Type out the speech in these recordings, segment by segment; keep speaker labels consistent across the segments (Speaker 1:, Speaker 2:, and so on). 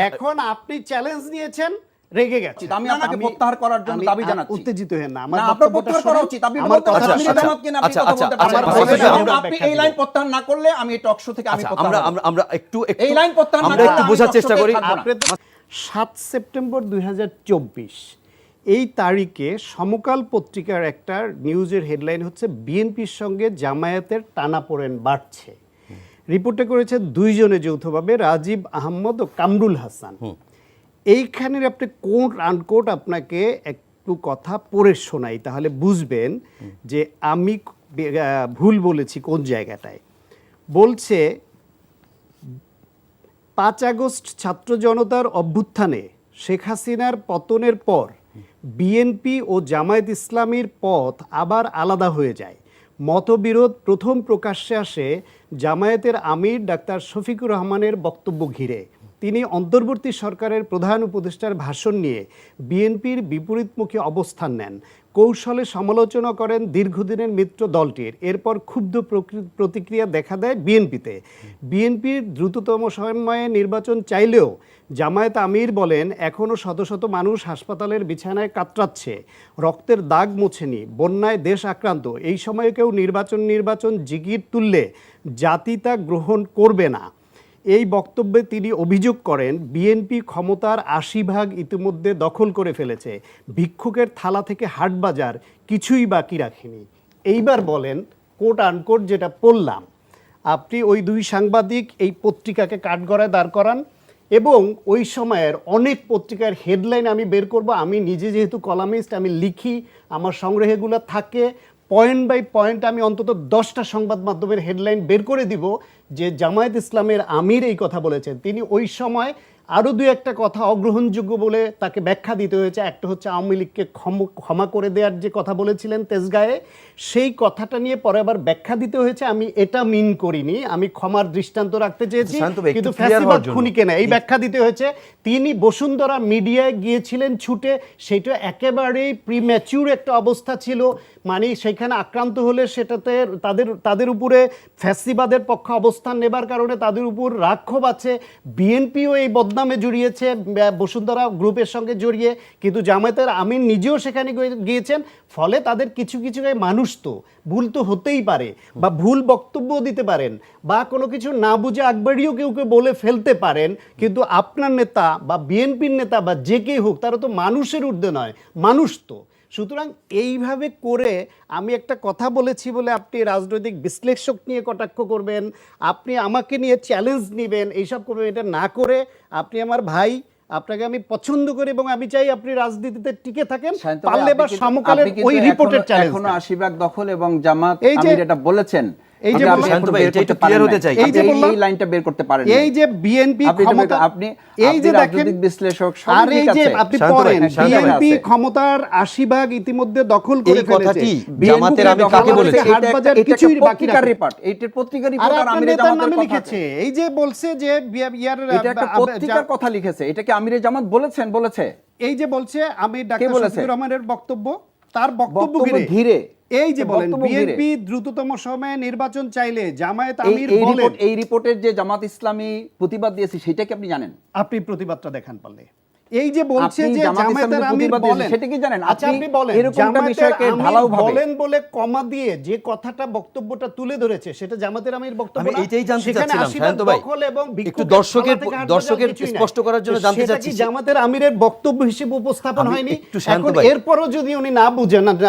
Speaker 1: এখন আপনি চ্যালেঞ্জ নিয়েছেন রেগে গেছে
Speaker 2: আমি আপনাকে প্রত্যাহার করার জন্য দাবি জানাচ্ছি।
Speaker 1: উত্তেজিত হেন না। আমার
Speaker 2: আপনার প্রত্যাহার করা উচিত। আপনি
Speaker 1: আমার কথা
Speaker 3: আচ্ছা,
Speaker 2: আপনি
Speaker 3: আচ্ছা,
Speaker 2: জামাতকে না, আপনি
Speaker 3: আচ্ছা,
Speaker 2: কথা
Speaker 3: আচ্ছা,
Speaker 2: বলতে
Speaker 3: আচ্ছা,
Speaker 2: পারেন।
Speaker 1: আমার
Speaker 3: আচ্ছা,
Speaker 1: বক্তব্য আমরা
Speaker 2: আপনি এই লাইন প্রত্যাহার না করলে আমি এই টক শো থেকে আমি
Speaker 3: আচ্ছা,
Speaker 2: প্রত্যাহার
Speaker 3: আমরা আমরা আমরা একটু একটু
Speaker 2: এই লাইন প্রত্যাহার না
Speaker 3: আমরা
Speaker 2: করলে
Speaker 3: একটু বোঝার চেষ্টা করি।
Speaker 2: থাকব না।
Speaker 1: আপনি তো- সাত সেপ্টেম্বর দুই হাজার চব্বিশ এই তারিখে সমকাল পত্রিকার একটা নিউজের হেডলাইন হচ্ছে বিএনপির সঙ্গে জামায়াতের টানাপোড়েন বাড়ছে। রিপোর্টে করেছে দুইজনে যৌথভাবে রাজীব আহমদ ও কামরুল হাসান। এইখানের আপনি কোট আনকোট আপনাকে একটু কথা পড়ে শোনাই তাহলে বুঝবেন যে আমি ভুল বলেছি কোন জায়গাটায়। বলছে পাঁচ আগস্ট ছাত্র জনতার অভ্যুত্থানে শেখ হাসিনার পতনের পর বিএনপি ও জামায়াত ইসলামীর পথ আবার আলাদা হয়ে যায়। মতবিরোধ প্রথম প্রকাশ্যে আসে জামায়াতের আমির ডাক্তার শফিকুর রহমানের বক্তব্য ঘিরে। তিনি অন্তর্বর্তী সরকারের প্রধান উপদেষ্টার ভাষণ নিয়ে বিএনপির বিপরীতমুখী অবস্থান নেন। কৌশলে সমালোচনা করেন দীর্ঘদিনের মিত্র দলটির। এরপর ক্ষুব্ধ প্রতিক্রিয়া দেখা দেয় বিএনপিতে। বিএনপির দ্রুততম সময়ে নির্বাচন চাইলেও জামায়াত আমির বলেন এখনও শত শত মানুষ হাসপাতালের বিছানায় কাতরাচ্ছে, রক্তের দাগ মোছেনি, বন্যায় দেশ আক্রান্ত। এই সময়ে কেউ নির্বাচন নির্বাচন জিগির তুললে জাতি তা গ্রহণ করবে না। এই বক্তব্যে তিনি অভিযোগ করেন, বিএনপি ক্ষমতার আশি ভাগ ইতিমধ্যে দখল করে ফেলেছে। ভিক্ষুকের থালা থেকে হাটবাজার কিছুই বাকি রাখেনি। এইবার বলেন কোট আনকোট যেটা পড়লাম, আপনি ওই দুই সাংবাদিক এই পত্রিকাকে কাঠগড়ায় দাঁড় করান এবং ওই সময়ের অনেক পত্রিকার হেডলাইন আমি বের করব। আমি নিজে যেহেতু কলামিস্ট আমি লিখি, আমার সংগ্রহেগুলো থাকে পয়েন্ট বাই পয়েন্ট আমি অন্তত দশটা সংবাদ মাধ্যমের হেডলাইন বের করে দিব যে জামায়াত ইসলামের আমির এই কথা বলেছেন। তিনি ওই সময় আরও দু একটা কথা অগ্রহণযোগ্য বলে তাকে ব্যাখ্যা দিতে হয়েছে। একটা হচ্ছে আওয়ামী লীগকে ক্ষম- ক্ষমা করে দেওয়ার যে কথা বলেছিলেন তেজগায়ে সেই কথাটা নিয়ে পরে আবার ব্যাখ্যা দিতে হয়েছে। আমি এটা মিন করিনি। আমি ক্ষমার দৃষ্টান্ত রাখতে চেয়েছি। কিন্তু ফ্যাসিবাদ। খুনিকে না। এই ব্যাখ্যা দিতে হয়েছে। তিনি বসুন্ধরা মিডিয়ায় গিয়েছিলেন ছুটে। সেটা একেবারেই প্রিম্যাচিউর একটা অবস্থা ছিল। মানে সেখানে আক্রান্ত হলে সেটাতে তাদের তাদের উপরে ফ্যাসিবাদের পক্ষে অবস্থান নেবার কারণে তাদের উপর রাক্ষোভ আছে। বিএনপিও এই বদনামে জড়িয়েছে বসুন্ধরা গ্রুপের সঙ্গে জড়িয়ে। কিন্তু জামায়াতের আমিন নিজেও সেখানে গিয়ে- গিয়েছেন। ফলে তাদের কিছু কিছু মানুষ তো, ভুল তো হতেই পারে বা ভুল বক্তব্যও দিতে পারেন বা কোনো কিছু না বুঝে আকবরিও কেউ কেউ বলে ফেলতে পারেন। কিন্তু আপনার নেতা বা বিএনপির নেতা বা যে কেই হোক, তারা তো মানুষের ঊর্ধ্বে নয়, মানুষ তো। সুতরাং এইভাবে করে আমি একটা কথা বলেছি বলে আপনি রাজনৈতিক বিশ্লেষক নিয়ে কটাক্ষ করবেন আপনি আমাকে নিয়ে চ্যালেঞ্জ নেবেন এইসব করবেন এটা না করে আপনি আমার ভাই আপনাকে আমি পছন্দ করি এবং আমি চাই আপনি রাজনীতিতে টিকে থাকেন পারলে বা সমকালের ওই রিপোর্টের চ্যালেঞ্জ
Speaker 2: এখনও আশীর্বাদ দখল এবং জামাত
Speaker 1: আমি যেটা
Speaker 2: আমির এটা বলেছেন।
Speaker 1: এই যে
Speaker 2: আপনি
Speaker 3: শান্ত ভাই, এটা একটু clear হতে চাই।
Speaker 1: এই যে
Speaker 2: এই লাইনটা বের করতে পারেন
Speaker 1: এই যে বিএনপি ক্ষমতা
Speaker 2: আপনি-
Speaker 1: এই যে দেখেন
Speaker 2: বিশ্লেষক,
Speaker 1: আর এই যে আপনি পড়েন বিএনপি ক্ষমতার আশি ভাগ ইতিমধ্যে দখল করে
Speaker 3: এই
Speaker 1: ফেলেছে
Speaker 3: কথাটি জামাতের আমি কাকে বলেছি?
Speaker 1: কিছুই বাকি রাখেনি।
Speaker 2: রিপোর্ট এইটার পত্রিকা রিপোর্ট আর আমিরে জামাতের কথা
Speaker 1: লিখেছে এই যে বলছে যে ইয়ার
Speaker 2: এটা একটা পত্রিকার কথা লিখেছে এটা কি আমিরে জামাত বলেছেন বলেছে
Speaker 1: এই যে বলছে আমি ডাক্তার
Speaker 2: বলেছে?
Speaker 1: শফিকুর রহমানের বক্তব্য তার বক্তব্য ঘিরে। এই যে বলেন বিএনপি দ্রুততম সময়ে নির্বাচন চাইলে জামায়াত আমির
Speaker 2: এই
Speaker 1: বলেন।
Speaker 2: এই রিপোর্টের যে জামাত ইসলামী প্রতিবাদ দিয়েছে সেটা কি আপনি জানেন?
Speaker 1: আপনি প্রতিবাদটা দেখান পারলে। এই যে বলছে যে জামায়াতের আমির বলেন
Speaker 2: সেটা কি জানেন?
Speaker 1: আচ্ছা
Speaker 2: আপনি
Speaker 1: বলেন
Speaker 2: এরকম একটা বিষয়কে
Speaker 1: আমির
Speaker 2: ঢালাওভাবে-
Speaker 1: বলেন বলে কমা দিয়ে যে কথাটা বক্তব্যটা তুলে ধরেছে সেটা জামাতের আমির বক্তব্য
Speaker 3: আমি
Speaker 1: না?
Speaker 3: এইটাই জানতে চাচ্ছিলাম, শান্ত ভাই।
Speaker 1: এবং
Speaker 3: একটু দর্শকের- দর্শকের। স্পষ্ট করার জন্য জানতে
Speaker 1: সেটা
Speaker 3: চাচ্ছি
Speaker 1: কি জামাতের আমিরের বক্তব্য হিসেবে উপস্থাপন হয়নি
Speaker 3: একটু শান্ত
Speaker 1: এখন
Speaker 3: ভাই।
Speaker 1: এরপরও যদি উনি না বুঝেন
Speaker 3: আচ্ছা,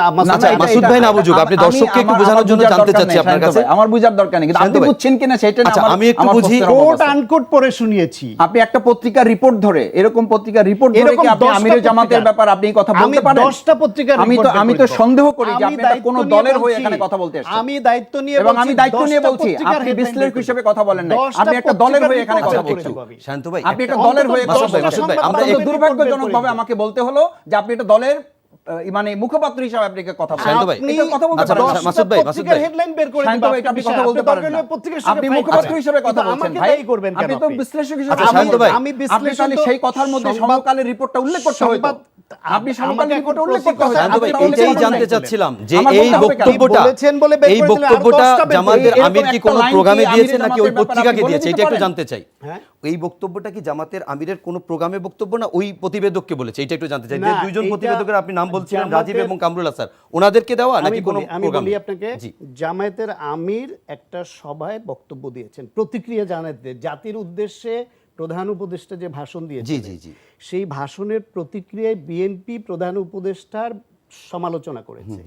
Speaker 3: মাসুদ ভাই না বুঝুক, আপনি দর্শককে একটু বোঝানোর জন্য জানতে চাচ্ছি আপনার কাছে।
Speaker 2: আমার বুঝার দরকার নেই কিন্তু আপনি বুঝছেন কিনা সেটা না
Speaker 3: আচ্ছা, আমি একটু বুঝি।
Speaker 1: কোট আনকোট পড়ে শুনিয়েছি
Speaker 2: আপনি একটা পত্রিকার রিপোর্ট ধরে এরকম পত্রিকার রিপোর্ট ধরে কি আপনি জামাতের ব্যাপার আপনি কথা বলতে পারেন?
Speaker 1: দশটা পত্রিকার
Speaker 2: আমি তো আমি তো সন্দেহ করি যে
Speaker 1: আমি
Speaker 2: আপনি এটা কোন দলের হয়ে এখানে কথা বলতে এসেছেন।
Speaker 1: আমি দায়িত্ব নিয়ে
Speaker 2: এবং আমি দায়িত্ব নিয়ে বলছি আপনি বিশ্লেষক হিসেবে কথা বলেন
Speaker 1: না
Speaker 2: আপনি একটা দলের হয়ে এখানে কথা বলছেন।
Speaker 3: শান্ত ভাই
Speaker 2: আপনি একটা দলের হয়ে কথা বলছেন।
Speaker 3: আমরা
Speaker 2: দুর্ভাগ্যজনকভাবে আমাকে বলতে হলো যে আপনি একটা দলের মানে মুখপাত্র হিসাবে আপনাকে কথা বলেন
Speaker 3: শান্ত
Speaker 1: আপনি
Speaker 2: এটা কথা বলতে
Speaker 3: আচ্ছা,
Speaker 2: পারেন
Speaker 3: আচ্ছা,
Speaker 2: না।
Speaker 3: মাসুদ ভাই, মাসুদ ভাই।
Speaker 1: হেডলাইন বের করে
Speaker 2: দিতে এটা আপনি কথা বলতে পারেন না। আপনি মুখপাত্র হিসাবে কথা
Speaker 1: কিন্তু
Speaker 2: বলছেন
Speaker 1: আমাকে
Speaker 2: ভাই।
Speaker 1: দায়ী করবেন কেন
Speaker 2: আপনি? তো বিশ্লেষক হিসাবে
Speaker 1: আমি বিশ্লেষণ
Speaker 2: তাহলে সেই কথার মধ্যে সমকালের রিপোর্টটা উল্লেখ করতে আপনি
Speaker 3: জানতে চাচ্ছিলাম যে এই বক্তব্যটা
Speaker 1: বলে
Speaker 3: এই বক্তব্যটা জামাতের আমির কি কোনো প্রোগ্রামে দিয়েছে নাকি ওই পত্রিকাকে দিয়েছে? এটা একটু জানতে চাই।
Speaker 1: হ্যাঁ।
Speaker 3: এই বক্তব্যটা কি জামাতের আমিরের কোনো প্রোগ্রামে বক্তব্য না ওই প্রতিবেদককে বলেছে? এটা একটু জানতে চাই। যে দুইজন প্রতিবেদকের আপনি নাম বলছিলেন রাজীব এবং কামরুল আসার ওনাদেরকে দেওয়া নাকি কোনো
Speaker 1: আমি আপনাকে জামায়াতের আমির একটা সভায় বক্তব্য দিয়েছেন প্রতিক্রিয়া জানাতে। জাতির উদ্দেশ্যে প্রধান উপদেষ্টা যে ভাষণ দিয়েছে সেই ভাষণের প্রতিক্রিয়ায় বিএনপি প্রধান উপদেষ্টার সমালোচনা করেছে।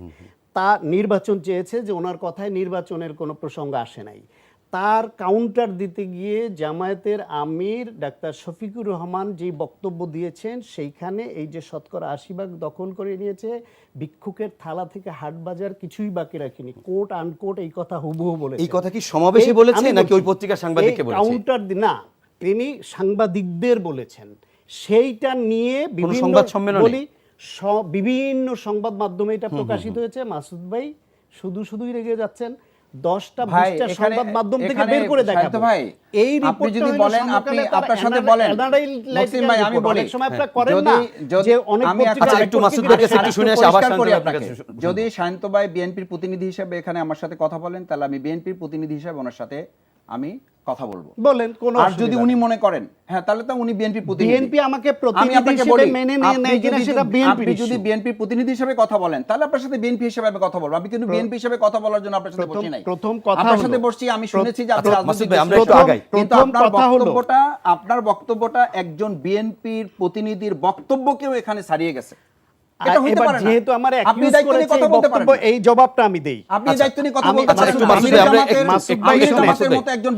Speaker 1: তা নির্বাচন চেয়েছে যে ওনার কথায় নির্বাচনের কোনো প্রসঙ্গ আসে নাই। তার কাউন্টার দিতে গিয়ে জামায়াতের আমির ডাক্তার শফিকুর রহমান যে বক্তব্য দিয়েছেন সেইখানে এই যে শতকরা আশি ভাগ দখল করে নিয়েছে ভিক্ষুকের থালা থেকে হাট বাজার কিছুই বাকি রাখিনি। কোর্ট আনকোট এই কথা হুবহু বলে
Speaker 3: এই কথা কি সমাবেশে বলেছে নাকি ওই পত্রিকার সাংবাদিককে বলেছে?
Speaker 1: কাউন্টার না তিনি সাংবাদিকদের বলেছেন। সেইটা নিয়ে বিভিন্ন বলি বিভিন্ন সংবাদ মাধ্যমে এটা প্রকাশিত হয়েছে। মাসুদ ভাই শুধু শুধুই রেগে যাচ্ছেন। দশটা সংবাদ মাধ্যম থেকে বের করে দেখাবো।
Speaker 2: ভাই
Speaker 1: এই রিপোর্ট
Speaker 2: যদি বলেন আপনি আপনার সাথে বলেন। মুসলিম ভাই আমি বলি
Speaker 1: সময় আপনারা করেন না যে অনেক
Speaker 3: আচ্ছা একটু মাসুদ একটু শুনে আসি আবার শান্ত
Speaker 2: যদি শান্ত ভাই বিএনপির প্রতিনিধি হিসেবে এখানে আমার সাথে কথা বলেন তাহলে আমি বিএনপির প্রতিনিধি হিসেবে ওনার সাথে আমি কথা বলব।
Speaker 1: বলেন কোন
Speaker 2: আর যদি উনি মনে করেন হ্যাঁ তাহলে তো উনি বিএনপি প্রতিনিধি।
Speaker 1: বিএনপি আমাকে প্রতিনিধি হিসেবে মেনে নেয় কিনা সেটা বিএনপি
Speaker 2: আপনি যদি বিএনপি প্রতিনিধি হিসেবে কথা বলেন তাহলে আপনার সাথে বিএনপি হিসেবে আমি কথা বলব। আমি কিন্তু বিএনপি হিসেবে কথা বলার জন্য আপনার সাথে বসি নাই।
Speaker 1: প্রথম কথা
Speaker 2: আপনার সাথে বসছি আমি শুনেছি যে আপনি রাজনৈতিক কিন্তু আপনার বক্তব্যটা আপনার বক্তব্যটা একজন বিএনপির প্রতিনিধির বক্তব্যকেও এখানে ছাড়িয়ে গেছে।
Speaker 1: যেহেতু আমার এই জবাবটা আমি দেই।
Speaker 2: আপনি কথা বলতে একজন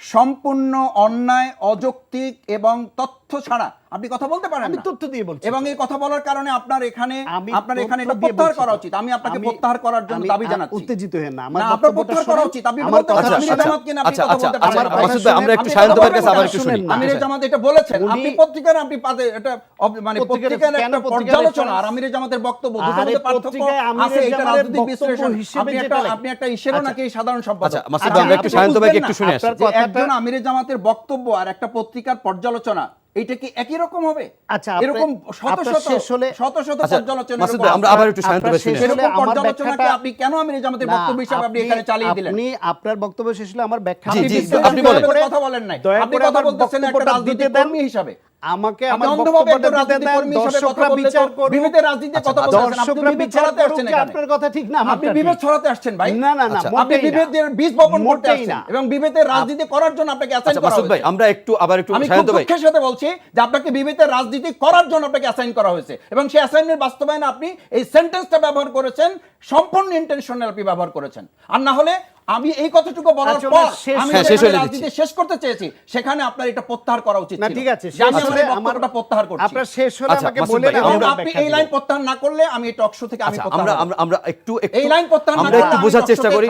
Speaker 2: সম্পূর্ণ অন্যায় অযৌক্তিক এবং তত্ত্ব তথ্য ছাড়া আপনি কথা বলতে পারেন
Speaker 1: আমি তথ্য দিয়ে বলছি
Speaker 2: এবং এই কথা বলার কারণে আপনার এখানে আপনার এখানে এটা প্রত্যাহার করা উচিত। আমি আপনাকে প্রত্যাহার করার জন্য দাবি জানাচ্ছি।
Speaker 1: উত্তেজিত হই না আমার
Speaker 2: আপনার প্রত্যাহার করা উচিত। আপনি বলতে পারেন
Speaker 3: আমি
Speaker 2: জামাত কিনা আপনি
Speaker 3: আচ্ছা,
Speaker 2: কথা
Speaker 3: আচ্ছা,
Speaker 2: বলতে পারেন।
Speaker 3: আমার বাসুদে আমরা একটু
Speaker 2: সায়ন্ত
Speaker 3: ভাইয়ের কাছে আবার একটু শুনি।
Speaker 2: আমি
Speaker 3: আমির
Speaker 2: জামাত এটা বলেছেন। আপনি পত্রিকার আপনি পাতে এটা মানে
Speaker 1: পত্রিকার
Speaker 2: একটা পর্যালোচনা আর আমির জামাতের বক্তব্য দুটোর মধ্যে পার্থক্য আছে এটা রাজনৈতিক বিশ্লেষণ।
Speaker 1: হিসেবে এটা
Speaker 2: আপনি একটা ইশারা নাকি সাধারণ সম্পাদক।
Speaker 3: আচ্ছা মাসুদ আমরা একটু সায়ন্ত ভাইকে একটু শুনে আসি
Speaker 2: একজন আমির জামাতের বক্তব্য আর একটা পত্রিকার পর্যালোচনা এটা কি একই রকম হবে?
Speaker 1: আচ্ছা
Speaker 2: এরকম শত শত শত
Speaker 3: আচ্ছা, শত
Speaker 2: পর্যালোচনা
Speaker 3: মাসুদ আমরা আবার একটু শান্ত
Speaker 1: বেশি
Speaker 2: এরকম পর্যালোচনাকে আপনি কেন আমি জামাতের বক্তব্য হিসাবে আপনি এখানে চালিয়ে দিলেন?
Speaker 1: আপনি আপনার বক্তব্য শেষ হলে আমার ব্যাখ্যা
Speaker 2: আপনি
Speaker 3: বলেন।
Speaker 2: কথা বলেন নাই। আপনি কথা বলতেছেন একটা
Speaker 1: রাজনীতির
Speaker 2: কর্মী হিসাবে।
Speaker 1: আমাকে
Speaker 2: আপনি
Speaker 3: আচ্ছা,
Speaker 2: রাজনীতি করার জন্য আপনাকে
Speaker 3: আমরা একটু আবার একটু
Speaker 2: সাথে বলছি যে আপনাকে বিভেদের রাজনীতি করার জন্য আপনাকে অ্যাসাইন করা হয়েছে এবং সেই অ্যাসাইনমেন্ট বাস্তবায়নে আপনি এই সেন্টেন্সটা ব্যবহার করেছেন সম্পূর্ণ ইন্টেনশনাল আপনি ব্যবহার করেছেন। আর না হলে আমি এই কথাটুকু বলার পর আমি রাজনীতি শেষ করতে চেয়েছি। সেখানে আপনার এটা প্রত্যাহার করা উচিত
Speaker 1: না ঠিক আছে
Speaker 2: আমি আমার বক্তব্যটা প্রত্যাহার করছি।
Speaker 1: আপনার শেষ হলে
Speaker 3: আচ্ছা,
Speaker 1: আমাকে বলে
Speaker 2: আপনি এই লাইন প্রত্যাহার না করলে আমি এই টক শো থেকে আমি
Speaker 3: আচ্ছা, আমরা আমরা আমরা একটু
Speaker 2: এই লাইন প্রত্যাহার না করলে
Speaker 3: একটু বোঝার চেষ্টা করি।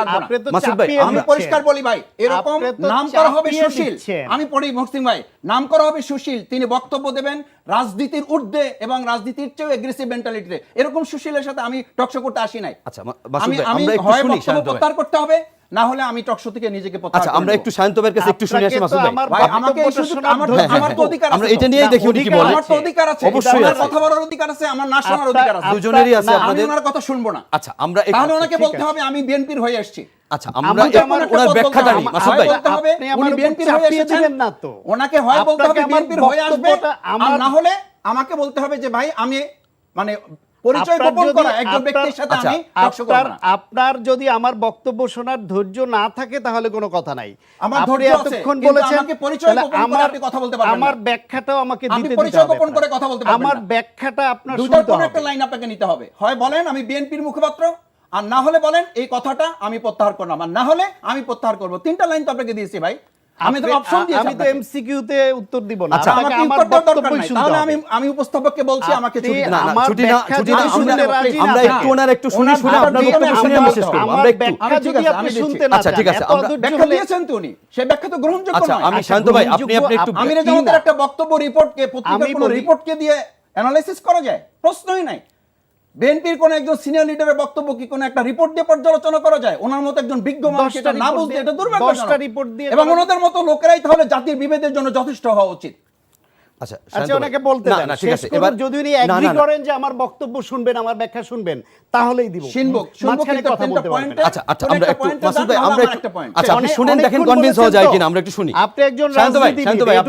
Speaker 3: মাসুদ ভাই
Speaker 2: আমি পরিষ্কার বলি ভাই এরকম নাম করা হবে সুশীল। আমি পড়ি মুহসিন ভাই নাম করা হবে সুশীল। তিনি বক্তব্য দেবেন রাজনীতির ঊর্ধ্বে এবং রাজনীতির চেয়েও এগ্রেসিভ মেন্টালিটিতে এরকম সুশীলের সাথে আমি টকশো করতে আসি নাই।
Speaker 3: আচ্ছা
Speaker 2: আমি আমি প্রত্যাহার করতে হবে না হলে আমি টকশো থেকে নিজেকে
Speaker 3: আচ্ছা আমরা একটু সায়ন্তবের কাছে একটু শুনে আসি মাসুদ ভাই।
Speaker 2: আমাকে হ্যাঁ,
Speaker 1: হ্যাঁ,
Speaker 2: আমার তো হ্যাঁ। অধিকার
Speaker 3: আমরা এটা নিয়েই দেখি উনি কি
Speaker 2: আমার তো অধিকার আছে।
Speaker 3: অবশ্যই
Speaker 2: আমার কথা বলার অধিকার আছে আমার না শোনার অধিকার আছে।
Speaker 3: দুজনেরই আছে
Speaker 1: আপনাদের।
Speaker 2: আমি ওনার কথা শুনব না।
Speaker 3: আচ্ছা আমরা
Speaker 2: তাহলে ওনাকে বলতে হবে আমি বিএনপির হয়ে আসছি।
Speaker 3: আচ্ছা আমরা ওনার ব্যাখ্যাটা মাসুদ ভাই
Speaker 1: না তো।
Speaker 2: ওনাকে হয় বলতে হবে হয়ে আসবে। আর না হলে আমাকে বলতে হবে যে ভাই আমি মানে পরিচয় গোপন করা একজন ব্যক্তির সাথে
Speaker 3: আচ্ছা,
Speaker 2: আমি
Speaker 1: আপনার আপনার যদি আমার বক্তব্য শোনার ধৈর্য না থাকে তাহলে কোনো কথা নাই।
Speaker 2: আমার ধৈর্য
Speaker 1: এতক্ষণ বলেছেন
Speaker 2: আমাকে পরিচয় গোপন করে আপনি কথা বলতে পারবেন
Speaker 1: আমার ব্যাখ্যাটাও আমাকে দিতে
Speaker 2: পরিচয় গোপন করে কথা বলতে পারবেন
Speaker 1: আমার ব্যাখ্যাটা আপনার শুনতে হবে
Speaker 2: একটা লাইন আপনাকে নিতে হবে। হয় বলেন আমি বিএনপির মুখপাত্র আর না হলে বলেন এই কথাটা আমি প্রত্যাহার করলাম। আর না হলে আমি প্রত্যাহার করব। তিনটা লাইন তো আপনাকে দিয়েছি ভাই। আমি তো অপশন দিয়েছি
Speaker 1: আমি তো এমসিকিউ তে উত্তর দিব না।
Speaker 3: আচ্ছা
Speaker 2: আমাকে তাহলে আমি আমি উপস্থাপককে বলছি আমাকে ছুটি
Speaker 3: না ছুটি না ছুটি না
Speaker 1: শুনে
Speaker 3: আমরা একটু ওনার একটু শুনে আপনার বক্তব্য শুনে শেষ করব।
Speaker 1: আমরা
Speaker 3: একটু
Speaker 2: আচ্ছা,
Speaker 1: আপনি শুনতে না
Speaker 3: আচ্ছা ঠিক আছে আমরা
Speaker 2: ব্যাখ্যা দিয়েছেন তো উনি। সেই ব্যাখ্যা তো গ্রহণযোগ্য
Speaker 3: আচ্ছা,
Speaker 2: নয়।
Speaker 1: আচ্ছা আমি
Speaker 3: শান্ত ভাই আপনি আপনি একটু
Speaker 2: আচ্ছা,
Speaker 1: আমি
Speaker 2: একটা বক্তব্য রিপোর্টকে পত্রিকার কোনো রিপোর্টকে দিয়ে অ্যানালাইসিস করা যায়? প্রশ্নই নাই। বিএনপির কোন একজন সিনিয়র লিডারের বক্তব্য কি কোন একটা রিপোর্ট দিয়ে পর্যালোচনা করা যায়? ওনার মতো একজন বিজ্ঞ মানুষ এটা না বুঝতে এটা দুর্ভাগ্যজনক।
Speaker 1: রিপোর্ট দিয়ে
Speaker 2: এবং ওনাদের মতো লোকেরাই তাহলে জাতির বিভেদের জন্য যথেষ্ট হওয়া উচিত।
Speaker 3: আচ্ছা, এবার
Speaker 1: যদি উনি করেন যে আমার বক্তব্য শুনবেন আমার ব্যাখ্যা শুনবেন তাহলেই
Speaker 3: আচ্ছা আপনি শুনেন আমরা একটু শুনি।
Speaker 1: আপনি একজন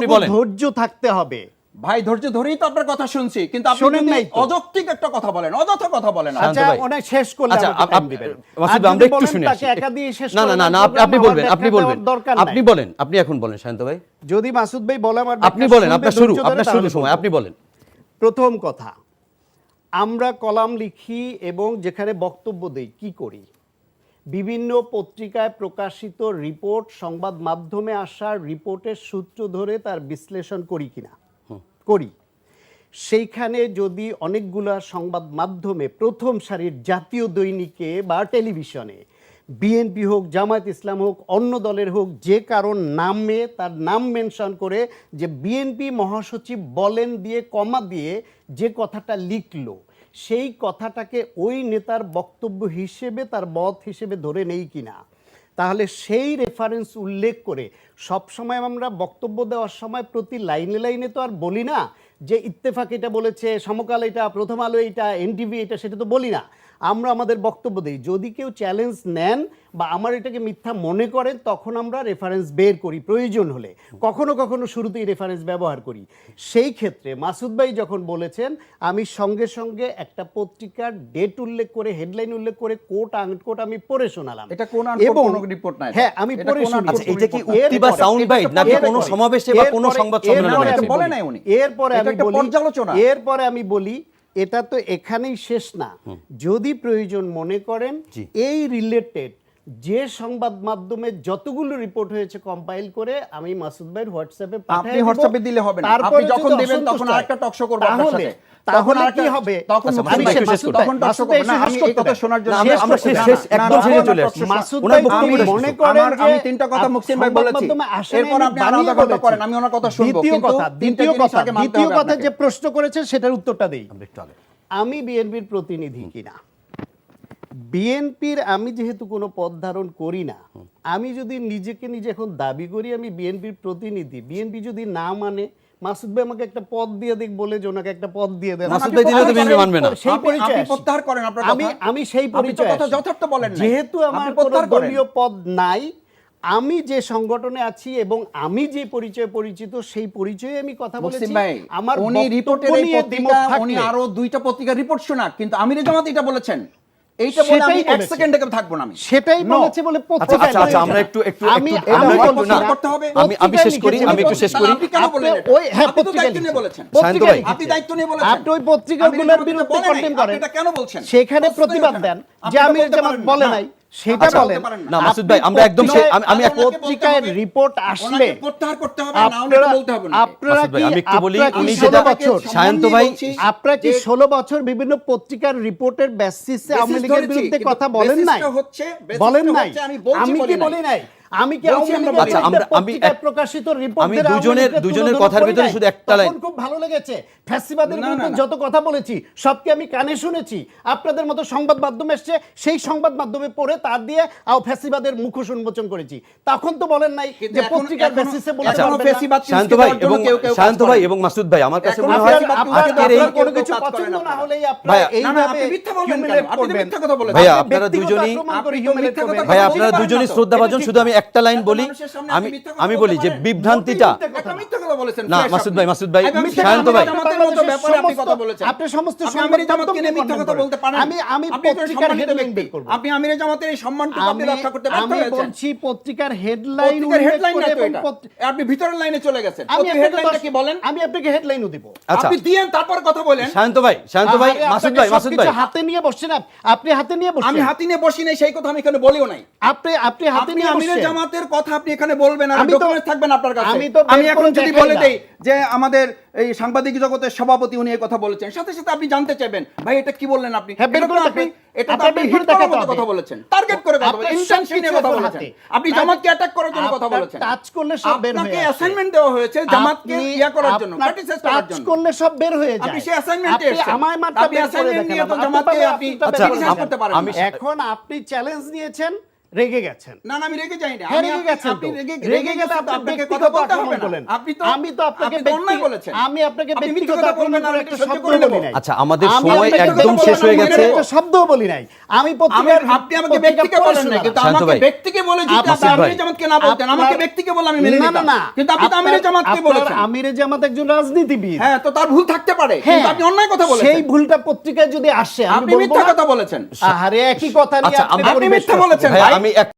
Speaker 3: বলেন।
Speaker 1: ধৈর্য থাকতে হবে।
Speaker 2: ভাই ধৈর্য ধরেই তো আপনার কথা শুনছি কিন্তু আপনি যদি
Speaker 1: নাই
Speaker 2: অযৌক্তিক একটা কথা বলেন অযথা কথা বলেন
Speaker 1: আচ্ছা অনেক শেষ করলে
Speaker 3: আচ্ছা
Speaker 1: আমাকে
Speaker 3: আপ-
Speaker 1: দিবেন।
Speaker 3: মাসুদ আমরা একটু
Speaker 1: বলেন
Speaker 3: শুনে
Speaker 1: তাকে একা দিয়ে শেষ
Speaker 3: না না না না আপনি- আপনি বলবেন আপনি বলবেন। আপনি বলেন আপনি এখন বলেন শান্ত ভাই।
Speaker 1: যদি মাসুদ ভাই বলে আমার
Speaker 3: আপনি বলেন আপনার শুরু আপনার শুরু সময় আপনি বলেন।
Speaker 1: প্রথম কথা আমরা কলাম লিখি এবং যেখানে বক্তব্য দেই কি করি? বিভিন্ন পত্রিকায় প্রকাশিত রিপোর্ট সংবাদ মাধ্যমে আসা রিপোর্টের সূত্র ধরে তার বিশ্লেষণ করি কিনা? করি। সেইখানে যদি অনেকগুলা সংবাদ মাধ্যমে প্রথম সারির জাতীয় দৈনিকে বা টেলিভিশনে বিএনপি হোক, জামায়াত ইসলাম হোক, অন্য দলের হোক, যে কারণ নামে, তার নাম মেনশন করে যে বিএনপি মহাসচিব বলেন দিয়ে কমা দিয়ে যে কথাটা লিখলো, সেই কথাটাকে ওই নেতার বক্তব্য হিসেবে, তার মত হিসেবে ধরে নেই কিনা? তাহলে সেই রেফারেন্স উল্লেখ করে সব সময় আমরা বক্তব্য দেওয়ার সময় প্রতি লাইনে লাইনে তো আর বলি না যে ইত্তেফাক এটা বলেছে সমকাল এটা প্রথম আলো এটা এনটিভি এটা সেটা তো বলি না। আমরা আমাদের বক্তব্য দিই। যদি কেউ চ্যালেঞ্জ নেন বা আমার এটাকে মিথ্যা মনে করেন তখন আমরা রেফারেন্স বের করি প্রয়োজন হলে। কখনো কখনো শুরুতেই রেফারেন্স ব্যবহার করি। সেই ক্ষেত্রে মাসুদ ভাই যখন বলেছেন আমি সঙ্গে সঙ্গে একটা পত্রিকার ডেট উল্লেখ করে হেডলাইন উল্লেখ করে কোট আনকোট আমি পড়ে শোনালাম।
Speaker 2: এটা কোন কোনো না
Speaker 1: হ্যাঁ আমি পড়ে
Speaker 2: কোন
Speaker 1: শুনি
Speaker 3: আচ্ছা, এটা কি সাউন্ড বাইট নাকি কোনো সমাবেশে বা কোনো সংবাদ সম্মেলনে
Speaker 2: বলে নাই উনি।
Speaker 1: এরপরে আমি বলি
Speaker 2: পর্যালোচনা।
Speaker 1: এরপরে আমি বলি এটা তো এখানেই শেষ না। যদি প্রয়োজন মনে করেন এই রিলেটেড যে সংবাদ মাধ্যমে যতগুলো রিপোর্ট হয়েছে কম্পাইল করে আমি মাসুদ ভাইয়ের হোয়াটসঅ্যাপে
Speaker 2: আপনি হোয়াটসঅ্যাপে দিলে হবে না। আপনি যখন দেবেন তখন আরেকটা talk show করব আপনার সাথে।
Speaker 1: তাহলে কি হবে
Speaker 2: তখন
Speaker 3: আচ্ছা।
Speaker 2: তখন show
Speaker 1: মাসুদ
Speaker 2: করব না, আমি এই কথা শোনার জন্য
Speaker 3: আমরা-
Speaker 2: শেষ
Speaker 3: একদম শেষে চলে আসছি।
Speaker 1: মাসুদ ভাই আমি মনে
Speaker 3: করেন
Speaker 1: যে
Speaker 2: আমি তিনটা কথা
Speaker 1: আপ-
Speaker 2: ভাই বলেছি। এরপর আপনি আলাদা কথা। করেন, আমি ওনার কথা শুনব,
Speaker 1: দ্বিতীয়
Speaker 2: কিন্তু
Speaker 1: কথা দ্বিতীয় কথা দ্বিতীয় কথা যে প্রশ্ন করেছেন সেটার উত্তরটা দেই আমি বিএনপির প্রতিনিধি কিনা বিএনপির আমি যেহেতু কোনো পদ ধারণ করি না আমি যদি নিজেকে নিজে এখন দাবি করি আমি বিএনপির প্রতিনিধি। বিএনপি যদি না মানে মাসুদ ভাই আমাকে একটা পদ দিয়ে দিক বলে যে ওনাকে একটা পদ দিয়ে দেন।
Speaker 3: মাসুদ ভাই দিলেও তো বিএনপি মানবে না।
Speaker 1: সেই পরিচয়
Speaker 2: আপনি প্রত্যাহার করেন আপনার
Speaker 1: আমি আমি সেই পরিচয়
Speaker 2: কথা যথার্থ বলেন।
Speaker 1: যেহেতু আমার কোনো দলীয় পদ নাই আমি যে সংগঠনে আছি এবং আমি যে পরিচয় পরিচিত সেই পরিচয়ে আমি কথা বলেছি। আমার
Speaker 2: উনি রিপোর্টের এই পত্রিকা উনি আরও দুইটা পত্রিকা রিপোর্ট শোনাক কিন্তু আমির জামাত এটা বলেছেন। এইটা বলে আমি
Speaker 1: সেটাই
Speaker 2: এক থাকব না আমি।
Speaker 1: সেটাই বলেছে বলে
Speaker 3: আচ্ছা আচ্ছা আচ্ছা আমরা একটু একটু
Speaker 1: আমি
Speaker 3: আমরা একটু
Speaker 2: না।
Speaker 3: না
Speaker 2: করতে হবে।
Speaker 3: আমি আমি শেষ করি আমি একটু শেষ করি।
Speaker 2: আপনি কেন বললেন?
Speaker 1: ওই হ্যাঁ
Speaker 2: দায়িত্ব নিয়ে বলেছেন।
Speaker 3: শান্ত
Speaker 2: আপনি দায়িত্ব নিয়ে বলেছেন।
Speaker 1: আপনি ওই পত্রিকাগুলোর
Speaker 2: আমির জামাত
Speaker 1: বিরুদ্ধে
Speaker 2: বলেন
Speaker 1: করেন।
Speaker 2: এটা কেন বলছেন?
Speaker 1: সেখানে প্রতিবাদ দেন যে
Speaker 2: আমি
Speaker 1: জামাত বলে নাই সেটা
Speaker 2: আচ্ছা,
Speaker 1: বলেন।
Speaker 3: না, মাসুদ ভাই, আমরা একদম আমি-
Speaker 1: পত্রিকায় রিপোর্ট আসলে
Speaker 2: প্রত্যাহার করতে হবে না ওনাকে
Speaker 1: আপনারা
Speaker 2: বলতে হবে না।
Speaker 1: আপনারা কি
Speaker 3: আমি একটু বলি, উনি যেটা-
Speaker 1: বছর
Speaker 3: সায়ন্ত ভাই,
Speaker 1: আপনারা কি ষোলো বছর বিভিন্ন পত্রিকার রিপোর্টের বেসিসে আওয়ামী লীগের বিরুদ্ধে কথা বলেন নাই। বলেন নাই।
Speaker 2: আমি বলছি
Speaker 1: আমি
Speaker 2: বলি
Speaker 1: কি বলি নাই? আমি কি
Speaker 3: আচ্ছা, আমরা- আমি এক-
Speaker 1: প্রকাশিত
Speaker 3: আমি দুজনের- দুজনের কথার ভিতরে শুধু একটা লাইন-
Speaker 1: খুব ভালো লেগেছে। ফ্যাসিবাদের বিরুদ্ধে যত কথা বলেছি সবকে আমি কানে শুনেছি? আপনাদের মতো সংবাদ মাধ্যম এসছে সেই সংবাদ মাধ্যমে পড়ে তার দিয়ে আও ফ্যাসিবাদের মুখোশ উন্মোচন করেছি। তখন তো বলেন নাই যে পত্রিকার বেসিসে বলতে
Speaker 2: ফ্যাসিবাদ
Speaker 3: শান্ত ভাই এবং শান্ত ভাই এবং মাসুদ ভাই আমার কাছে মনে হয় আজকের এই
Speaker 1: কোনো কিছু পছন্দ না। হলেই আপনারা এইভাবে
Speaker 2: আপনি মিথ্যা বলবেন কেন? আপনি মিথ্যা কথা বলেছেন।
Speaker 3: ভাইয়া,
Speaker 1: আপনি
Speaker 3: আপনারা দুজনই- ভাই আপনারা দুজনই শ্রদ্ধাভাজন শুধু আমি একটা লাইন বলি আমি
Speaker 2: আপনি
Speaker 3: আমি বলি যে বিভ্রান্তিটা না, মাসুদ ভাই, মাসুদ ভাই,
Speaker 2: আমি
Speaker 3: শান্ত ভাই।
Speaker 2: জামাতের মতো ব্যাপারে আপনি কথা বলেছেন।
Speaker 1: আপনি সমস্ত
Speaker 2: আপনি আমিরের জামাতকে নিয়ে মিথ্যা কথা বলতে পারেন।
Speaker 1: আমি আমি পত্রিকার
Speaker 2: সম্মানিত
Speaker 1: হেডলাইন
Speaker 2: ব্যক্তি।
Speaker 1: বের করব
Speaker 2: আপনি আমিরের জামাতের এই সম্মানটুকু আপনি রক্ষা করতে ব্যর্থ
Speaker 1: আমি বলছি পত্রিকার হেডলাইন
Speaker 2: পত্রিকার হেডলাইন না তো এটা। আপনি ভিতরের লাইনে চলে গেছেন।
Speaker 1: আমি
Speaker 2: হেডলাইনটা কি বলেন?
Speaker 1: আমি আপনাকে হেডলাইনও দিব।
Speaker 3: আচ্ছা।
Speaker 2: আপনি দিয়েন তারপর কথা বলেন।
Speaker 3: শান্ত ভাই শান্ত ভাই মাসুদ ভাই মাসুদ ভাই।
Speaker 1: হাতে নিয়ে বসছেন আপনি হাতে নিয়ে বসছেন।
Speaker 2: আমি হাতি নিয়ে বসি নাই সেই কথা আমি এখানে বলিও নাই।
Speaker 1: আপনি আপনি হাতে নিয়ে
Speaker 2: আমিরের জামাতের কথা আপনি এখানে বলবেন আর
Speaker 1: আমি তো-
Speaker 2: থাকবেন আপনার কাছে।
Speaker 1: আমি তো
Speaker 2: আমি এখন যদি বলে দেই যে আমাদের এই সাংবাদিক জগতের সভাপতি উনি এই কথা বলেছেন সাথে সাথে আপনি জানতে চাইবেন ভাই এটা কি বললেন আপনি?
Speaker 1: হ্যাঁ,
Speaker 2: আপনি এটা তো আপনি হিট করার মতো কথা বলেছেন। টার্গেট করে কথা বলেছেন ইনটেনশন নিয়ে কথা বলেছেন। আপনি জামাতকে অ্যাটাক করার জন্য কথা বলেছেন।
Speaker 1: টাচ করলে সব বের হয়ে
Speaker 2: আপনাকে অ্যাসাইনমেন্ট দেওয়া হয়েছে জামাতকে ইয়া করার জন্য ক্রিটিসাইজ করার
Speaker 1: টাচ করলে সব বের হয়ে যায়।
Speaker 2: আপনি সেই অ্যাসাইনমেন্টে এসেছেন।
Speaker 1: আমায় মাত্রা
Speaker 2: আপনি অ্যাসাইনমেন্ট নিয়ে তো জামাতকে
Speaker 1: আপনি
Speaker 2: আপনি
Speaker 3: আচ্ছা,
Speaker 2: করতে পারেন
Speaker 3: আমি-
Speaker 1: এখন আপনি চ্যালেঞ্জ নিয়েছেন। রেগে গেছেন।
Speaker 2: না না আমি রেগে যাই না
Speaker 1: হ্যাঁ,
Speaker 2: আমি
Speaker 1: রেগে গেছেন তো।
Speaker 2: রেগে
Speaker 1: গেলে
Speaker 2: আপনাকে কথা বলতে হবে না। আপনি তো
Speaker 1: আমি তো আপনাকে
Speaker 2: অন্যায় বলেছেন।
Speaker 1: আমি আপনাকে ব্যক্তিগত আক্রমণ একটা শব্দ বলি নাই।
Speaker 3: আচ্ছা, আমাদের সময় একদম শেষ হয়ে গেছে।
Speaker 1: একটা শব্দ বলি নাই। আমি পত্রিকার
Speaker 2: আপনি আমাকে ব্যক্তিকে বলেন না কিন্তু আমাকে ব্যক্তিকে বলে যদি আপনি আমিরে। জামাতকে না বলতেন আমাকে ব্যক্তিকে বলে আমি মেনে
Speaker 1: না, না, না।
Speaker 2: কিন্তু আপনি তো আমিরে জামাতকে বলেছেন।
Speaker 1: আমিরে জামাত একজন রাজনীতিবিদ।
Speaker 2: হ্যাঁ তো তার ভুল থাকতে পারে কিন্তু আপনি অন্যায় কথা বলেছেন।
Speaker 1: সেই ভুলটা পত্রিকায় যদি আসে আমি
Speaker 2: আপনি মিথ্যা কথা বলেছেন।
Speaker 1: আহারে একই কথা নিয়ে
Speaker 3: আচ্ছা,
Speaker 1: আপনি
Speaker 2: মিথ্যা বলেছেন।
Speaker 3: আমি এক